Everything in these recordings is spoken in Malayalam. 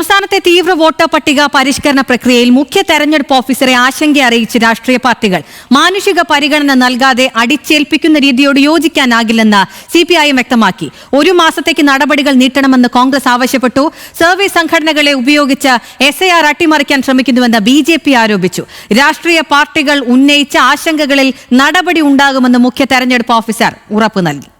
സംസ്ഥാനത്തെ തീവ്ര വോട്ടർ പട്ടിക പരിഷ്കരണ പ്രക്രിയയിൽ മുഖ്യ തെരഞ്ഞെടുപ്പ് ഓഫീസറെ ആശങ്ക അറിയിച്ച് രാഷ്ട്രീയ പാർട്ടികൾ മാനുഷിക പരിഗണന നൽകാതെ അടിച്ചേൽപ്പിക്കുന്ന രീതിയോട് യോജിക്കാനാകില്ലെന്ന് സി പി ഐ എം വ്യക്തമാക്കി. ഒരു മാസത്തേക്ക് നടപടികൾ നീട്ടണമെന്ന് കോൺഗ്രസ് ആവശ്യപ്പെട്ടു. സർവേ സംഘടനകളെ ഉപയോഗിച്ച് എസ് ആർ അട്ടിമറിക്കാൻ ശ്രമിക്കുന്നുവെന്ന് ബി ജെ പി ആരോപിച്ചു. രാഷ്ട്രീയ പാർട്ടികൾ ഉന്നയിച്ച ആശങ്കകളിൽ നടപടി ഉണ്ടാകുമെന്ന് മുഖ്യ തെരഞ്ഞെടുപ്പ് ഓഫീസർ ഉറപ്പു നൽകി.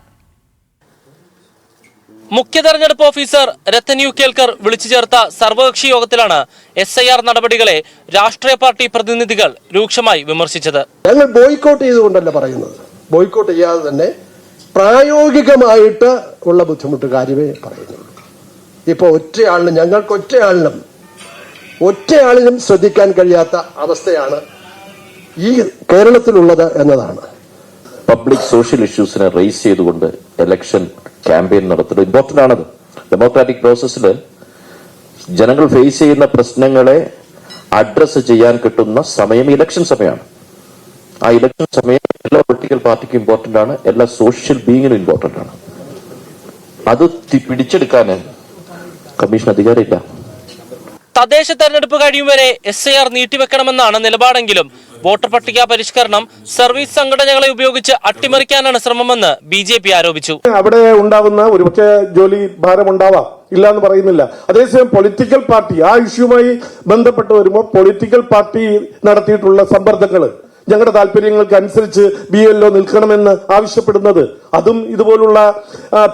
മുഖ്യ തെരഞ്ഞെടുപ്പ് ഓഫീസർ രത്തൻ യു കേൽക്കർ വിളിച്ചു ചേർത്ത സർവകക്ഷി യോഗത്തിലാണ് എസ് ഐ ആർ നടപടികളെ രാഷ്ട്രീയ പാർട്ടി പ്രതിനിധികൾ രൂക്ഷമായി വിമർശിച്ചത്. ഞങ്ങൾ ബോയ്ക്കോട്ട് ചെയ്തുകൊണ്ടല്ല പറയുന്നത്. ബോയ്ക്കോട്ട് ചെയ്യാതെ തന്നെ പ്രായോഗികമായിട്ട് ഉള്ള ബുദ്ധിമുട്ട് കാര്യമേ പറയുന്നുള്ളൂ. ഇപ്പൊ ഒറ്റയാളിനും ഞങ്ങൾക്ക് ഒറ്റയാളിനും ഒറ്റയാളിനും ശ്രദ്ധിക്കാൻ കഴിയാത്ത അവസ്ഥയാണ് ഈ കേരളത്തിലുള്ളത് എന്നതാണ്. പബ്ലിക് സോഷ്യൽ ഇഷ്യൂസിനെ റേസ് ചെയ്തുകൊണ്ട് ഇലക്ഷൻ ക്യാമ്പയിൻ നടത്തുന്നത്. ഇമ്പോർട്ടന്റ് ആണത്. ഡെമോക്രാറ്റിക് പ്രോസസ്സിൽ ജനങ്ങൾ ഫേസ് ചെയ്യുന്ന പ്രശ്നങ്ങളെ അഡ്രസ്സ് ചെയ്യാൻ കിട്ടുന്ന സമയം ഇലക്ഷൻ സമയമാണ്. ആ ഇലക്ഷൻ സമയം എല്ലാ പൊളിറ്റിക്കൽ പാർട്ടിക്കും ഇമ്പോർട്ടന്റ് ആണ്. എല്ലാ സോഷ്യൽ ബീങ്ങിനും ഇമ്പോർട്ടന്റ് ആണ്. അത് പിടിച്ചെടുക്കാൻ കമ്മീഷൻ അധികാരമില്ല തദ്ദേശ തെരഞ്ഞെടുപ്പ് കഴിയും വരെ എസ് ഐ ആർ നീട്ടിവെക്കണമെന്നാണ് നിലപാടെങ്കിലും വോട്ടർ പട്ടിക പരിഷ്കരണം സർവീസ് സംഘടനകളെ ഉപയോഗിച്ച് അട്ടിമറിക്കാനാണ് ശ്രമമെന്ന് ബി ജെ പി ആരോപിച്ചു. അവിടെ ഉണ്ടാവുന്ന ഒരുപക്ഷെ ജോലി ഭാരം ഉണ്ടാവാം. ഇല്ല എന്ന് പറയുന്നില്ല. അതേസമയം പൊളിറ്റിക്കൽ പാർട്ടി ആ ഇഷ്യൂമായി ബന്ധപ്പെട്ട് വരുമ്പോൾ പൊളിറ്റിക്കൽ പാർട്ടി നടത്തിയിട്ടുള്ള സമ്മർദ്ദങ്ങൾ ഞങ്ങളുടെ താല്പര്യങ്ങൾക്ക് അനുസരിച്ച് ബി എൽ ഒ നിൽക്കണമെന്ന് ആവശ്യപ്പെടുന്നത് അതും ഇതുപോലുള്ള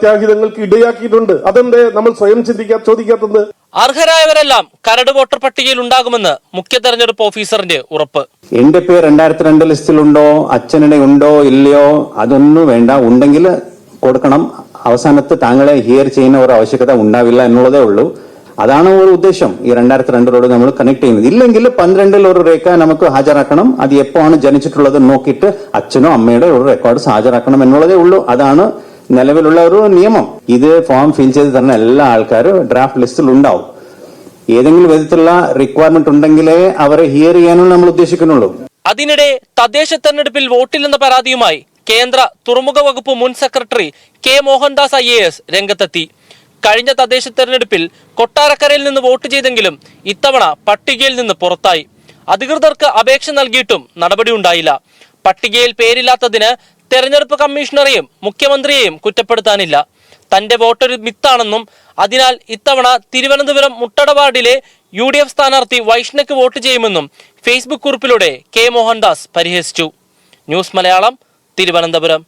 ത്യാഗിതങ്ങൾക്ക് ഇടയാക്കിയിട്ടുണ്ട്. അതെന്തേ നമ്മൾ സ്വയം ചിന്തിക്കാ ചോദിക്കാത്തത്? അർഹരായവരെല്ലാം കരട് വോട്ടർ പട്ടികയിൽ ഉണ്ടാകുമെന്ന് മുഖ്യ തെരഞ്ഞെടുപ്പ് ഓഫീസറിന്റെ ഉറപ്പ്. എന്റെ പേര് രണ്ടായിരത്തി രണ്ട് ലിസ്റ്റിലുണ്ടോ? അച്ഛനുടെ ഉണ്ടോ? ഇല്ലയോ? അതൊന്നും വേണ്ട. ഉണ്ടെങ്കിൽ കൊടുക്കണം. അവസാനത്ത് താങ്കളെ ഹിയർ ചെയ്യുന്ന ഒരു ആവശ്യകത ഉണ്ടാവില്ല എന്നുള്ളതേ ഉള്ളൂ. അതാണ് ഒരു ഉദ്ദേശം ഈ രണ്ടായിരത്തി രണ്ടിലോട് നമ്മൾ കണക്ട് ചെയ്യുന്നത്. ഇല്ലെങ്കിൽ പന്ത്രണ്ടിൽ ഒരു രേഖ നമുക്ക് ഹാജരാക്കണം. അത് എപ്പോഴാണ് ജനിച്ചിട്ടുള്ളത് നോക്കിയിട്ട് അച്ഛനോ അമ്മയുടെ ഒരു റെക്കോർഡ്സ് ഹാജരാക്കണം എന്നുള്ളതേ ഉള്ളൂ. അതാണ് നിലവിലുള്ള ഒരു നിയമം. ഇത് ഫോം ഫിൽ ചെയ്ത് തരുന്ന എല്ലാ ആൾക്കാരും ഡ്രാഫ്റ്റ് ലിസ്റ്റിൽ ഉണ്ടാവും. ഏതെങ്കിലും വിധത്തിലുള്ള റിക്വയർമെന്റ് ഉണ്ടെങ്കിലേ അവരെ ഹിയർ ചെയ്യാനും നമ്മൾ ഉദ്ദേശിക്കുന്നുള്ളൂ. അതിനിടെ തദ്ദേശ തെരഞ്ഞെടുപ്പിൽ വോട്ടില്ലെന്ന പരാതിയുമായി കേന്ദ്ര തുറമുഖ വകുപ്പ് മുൻ secretary K Mohandas I A S രംഗത്തെത്തി. കഴിഞ്ഞ തദ്ദേശ തെരഞ്ഞെടുപ്പിൽ കൊട്ടാരക്കരയിൽ നിന്ന് വോട്ട് ചെയ്തെങ്കിലും ഇത്തവണ പട്ടികയിൽ നിന്ന് പുറത്തായി. അധികൃതർക്ക് അപേക്ഷ നൽകിയിട്ടും നടപടിയുണ്ടായില്ല പട്ടികയിൽ പേരില്ലാത്തതിന് തെരഞ്ഞെടുപ്പ് കമ്മീഷണറെയും മുഖ്യമന്ത്രിയെയും കുറ്റപ്പെടുത്താനില്ല. തന്റെ വോട്ടൊരു മിത്താണെന്നും അതിനാൽ ഇത്തവണ തിരുവനന്തപുരം മുട്ടട വാർഡിലെ യു ഡി എഫ് സ്ഥാനാർത്ഥി വൈഷ്ണയ്ക്ക് വോട്ട് ചെയ്യുമെന്നും ഫേസ്ബുക്ക് കുറിപ്പിലൂടെ കെ മോഹൻദാസ് പരിഹസിച്ചു. ന്യൂസ് മലയാളം തിരുവനന്തപുരം.